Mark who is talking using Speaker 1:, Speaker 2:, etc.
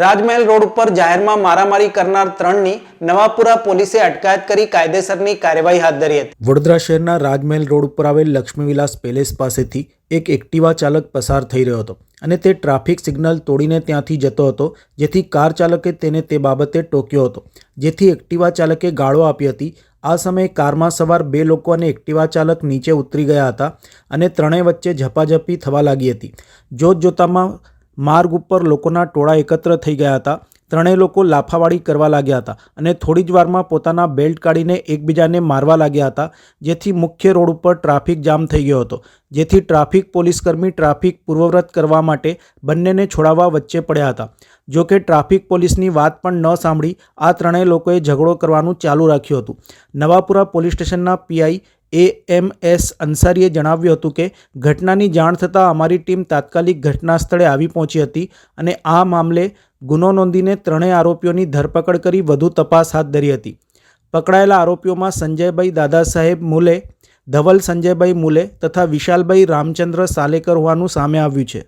Speaker 1: રાજમહેલ road ઉપર જાહેરમાં મારામારી કરનાર ત્રણની નવાપુરા પોલીસે અટકાયત કરી કાયદેસરની કાર્યવાહી હાથ ધરી હતી.
Speaker 2: વડોદરા શહેરના રાજમહેલ રોડ ઉપર આવેલ લક્ષ્મીવિલાસ પેલેસ પાસેથી એક એક્ટિવા ચાલક પસાર થઈ રહ્યો હતો અને તે ટ્રાફિક સિગ્નલ તોડીને ત્યાંથી જતો હતો, જેથી કાર ચાલકે તેને તે બાબતે ટોક્યો હતો. જેથી એક્ટિવા ચાલકે ગાળો આપી હતી. આ સમયે કારમાં સવાર બે લોકો અને એક્ટિવા ચાલક નીચે ઉતરી ગયા હતા અને ત્રણેય વચ્ચે ઝપાઝપી થવા લાગી હતી. જોત જોતામાં માર્ગ ઉપર લોકોના ટોળા એકત્ર થઈ ગયા હતા. ત્રણેય લોકો લાફાવાળી કરવા લાગ્યા હતા અને થોડી જ વારમાં પોતાના બેલ્ટ કાઢીને એકબીજાને મારવા લાગ્યા હતા, જેથી મુખ્ય રોડ ઉપર ટ્રાફિક જામ થઈ ગયો હતો, જેથી ટ્રાફિક પોલીસકર્મી ટ્રાફિક પૂર્વવ્રત કરવા માટે બંનેને છોડાવવા વચ્ચે પડ્યા હતા. જો કે ટ્રાફિક પોલીસની વાત પણ ન સાંભળી, આ ત્રણેય લોકોએ ઝઘડો કરવાનું ચાલુ રાખ્યું હતું. નવાપુરા પોલીસ સ્ટેશનના પીઆઈ એ એમ એસ અંસારીએ જણાવ્યું હતું કે, ઘટનાની જાણ થતાં અમારી ટીમ તાત્કાલિક ઘટના સ્થળે આવી પહોંચી હતી અને આ મામલે ગુનો નોંધીને ત્રણેય આરોપીઓની ધરપકડ કરી વધુ તપાસ હાથ ધરી હતી. પકડાયેલા આરોપીઓમાં સંજયભાઈ દાદા સાહેબ મુલે, ધવલ સંજયભાઈ મુલે તથા વિશાલભાઈ રામચંદ્ર સાલેકર હોવાનું સામે આવ્યું છે.